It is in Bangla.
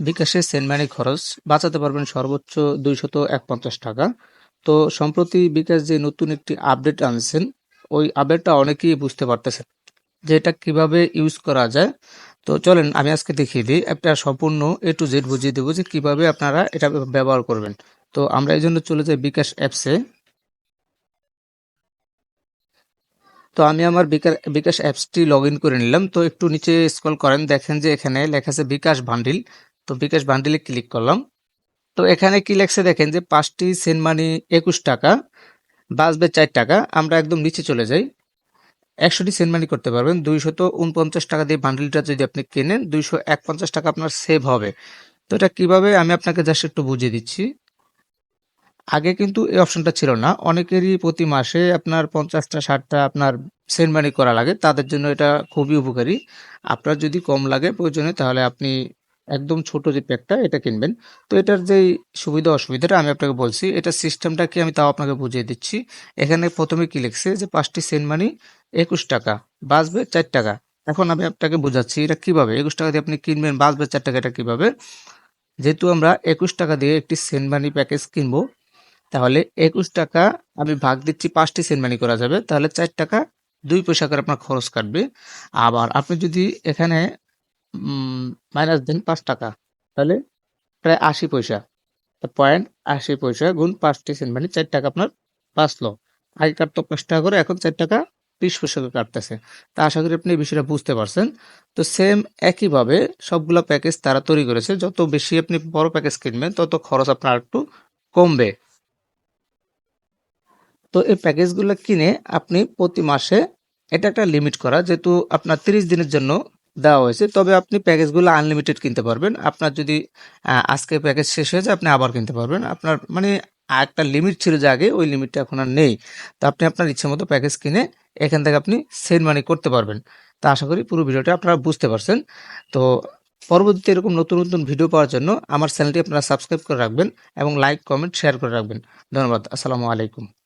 বিকাশে সেন্ট মানি খরচ, বাঁচাতে পারবেন সর্বোচ্চ দুইশত এক পঞ্চাশ টাকা। তো সম্প্রতি বিকাশ যে নতুন একটি আপডেট আনছেন, ওই আপডেটটা অনেকেই বুঝতে পারতেছেন যে এটা কীভাবে ইউজ করা যায়। তো চলেন, আমি আজকে দেখিয়ে দিই একটা সম্পূর্ণ এ টু জেড বুঝিয়ে দেবো যে কীভাবে আপনারা এটা ব্যবহার করবেন। তো আমরা এই জন্য চলে যাই বিকাশ অ্যাপসে। তো আমি আমার বিকাশ বিকাশ অ্যাপসটি লগ ইন করে নিলাম। তো একটু নিচে স্ক্রল করেন, দেখেন যে এখানে লেখা আছে বিকাশ বান্ডিল। তো বিকাশ বান্ডিলে ক্লিক করলাম। তো এখানে কি লেখছে দেখেন যে পাঁচটি সেন্ট মানি একুশ টাকা বাঁচবে চার টাকা, আমরা একদম নিচে চলে যাই। একশোটি সেন্ট মানি করতে পারবেন, দুইশত উনপঞ্চাশ টাকা দিয়ে বান্ডিলটা যদি আপনি কেনেন দুইশো এক পঞ্চাশ টাকা আপনার সেভ হবে। তো এটা কীভাবে, আমি আপনাকে জাস্ট একটু বুঝিয়ে দিচ্ছি। আগে কিন্তু এই অপশনটা ছিল না। অনেকেরই প্রতি মাসে আপনার পঞ্চাশটা, ষাটটা আপনার সেন্ট মানি করা লাগে, তাদের জন্য এটা খুবই উপকারী। আপনার যদি কম লাগে প্রয়োজনে, তাহলে আপনি একদম ছোট যে প্যাকটা, এটা কিনবেন। তো এটার যেই সুবিধা অসুবিধাটা আমি আপনাকে বলছি, এটা সিস্টেমটা কি আমি তাও আপনাকে বুঝিয়ে দিচ্ছি। এখানে প্রথমে কি লিখছে যে পাঁচটি সেন্ট মানি একুশ টাকা, বাঁচবে চার টাকা। এখন আমি আপনাকে বোঝাচ্ছি এটা কীভাবে, একুশ টাকা দিয়ে আপনি কিনবেন, বাঁচবে চার টাকা, এটা কীভাবে? যেহেতু আমরা একুশ টাকা দিয়ে একটি সেন্ট মানি প্যাকেজ কিনবো, তাহলে একুশ টাকা আমি ভাগ দিচ্ছি, পাঁচটি সেন্ট মানি করা যাবে, তাহলে চার টাকা দুই পয়সা করে আপনার খরচ কাটবে। আবার আপনি যদি এখানে মাইনাস দেন পাঁচ টাকা। তাহলে প্রায় আশি পয়সা। পয়েন্ট আশি পয়সা গুণ পাঁচটি সেন্ট মানে চার টাকা আপনার বাঁচলো। আগে কাটতো পাঁচ টাকা করে, এখন চার টাকা বিশ পয়সা করে কাটতেছে। তা আশা করি আপনি বিষয়টা বুঝতে পারছেন। তো সেম একইভাবে সবগুলো প্যাকেজ তারা তৈরি করেছে। যত বেশি আপনি বড় প্যাকেজ কিনবেন, তত খরচ আপনার একটু কমবে। তো এই প্যাকেজগুলো কিনে আপনি প্রতি মাসে এটা একটা লিমিট করা। যেহেতু আপনার তিরিশ দিনের জন্য দেওয়া হয়েছে। তবে আপনি প্যাকেজগুলো আনলিমিটেড কিনতে পারবেন। আপনার যদি আজকে প্যাকেজ শেষ হয়ে যায়, আপনি আবার কিনতে পারবেন। আপনার মানে একটা লিমিট ছিল যে আগে, ওই লিমিটটা এখন আর নেই। তো আপনি আপনার ইচ্ছে মতো প্যাকেজ কিনে এখান থেকে আপনি সেন্ড মানি করতে পারবেন। তা আশা করি পুরো ভিডিওটা আপনারা বুঝতে পারছেন। তো পরবর্তীতে এরকম নতুন নতুন ভিডিও পাওয়ার জন্য আমার চ্যানেলটি আপনারা সাবস্ক্রাইব করে রাখবেন এবং লাইক কমেন্ট শেয়ার করে রাখবেন। ধন্যবাদ। আসসালামু আলাইকুম।